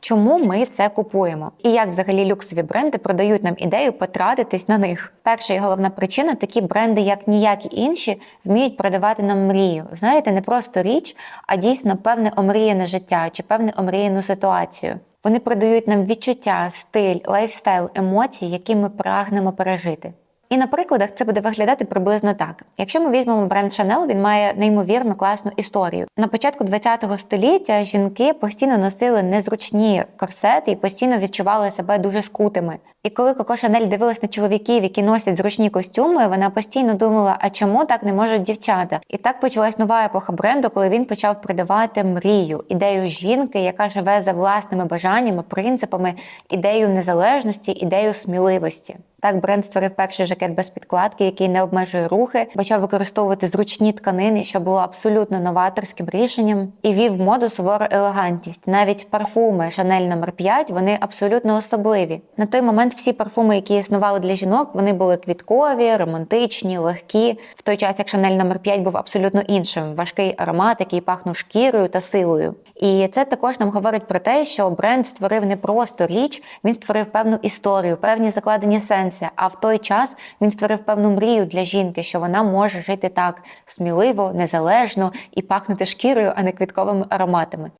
Чому ми це купуємо? І як взагалі люксові бренди продають нам ідею потратитись на них? Перша і головна причина такі бренди, як ніякі інші, вміють продавати нам мрію. Знаєте, не просто річ, а дійсно певне омріяне життя чи певне омріяну ситуацію. Вони продають нам відчуття, стиль, лайфстайл, емоції, які ми прагнемо пережити. І на прикладах це буде виглядати приблизно так. Якщо ми візьмемо бренд Chanel, він має неймовірно класну історію. На початку ХХ століття жінки постійно носили незручні корсети і постійно відчували себе дуже скутими. І коли Коко Шанель дивилась на чоловіків, які носять зручні костюми, вона постійно думала, а чому так не можуть дівчата? І так почалась нова епоха бренду, коли він почав продавати мрію, ідею жінки, яка живе за власними бажаннями, принципами, ідею незалежності, ідею сміливості. Так бренд створив перший жакет без підкладки, який не обмежує рухи, почав використовувати зручні тканини, що було абсолютно новаторським рішенням, і вів моду сувору елегантність. Навіть парфуми Chanel номер 5 вони абсолютно особливі. На той момент всі парфуми, які існували для жінок, вони були квіткові, романтичні, легкі. В той час як Chanel номер 5 був абсолютно іншим, важкий аромат, який пахнув шкірою та силою. І це також нам говорить про те, що бренд створив не просто річ, він створив певну історію, певні закладені сенси. А в той час він створив певну мрію для жінки, що вона може жити так сміливо, незалежно і пахнути шкірою, а не квітковими ароматами.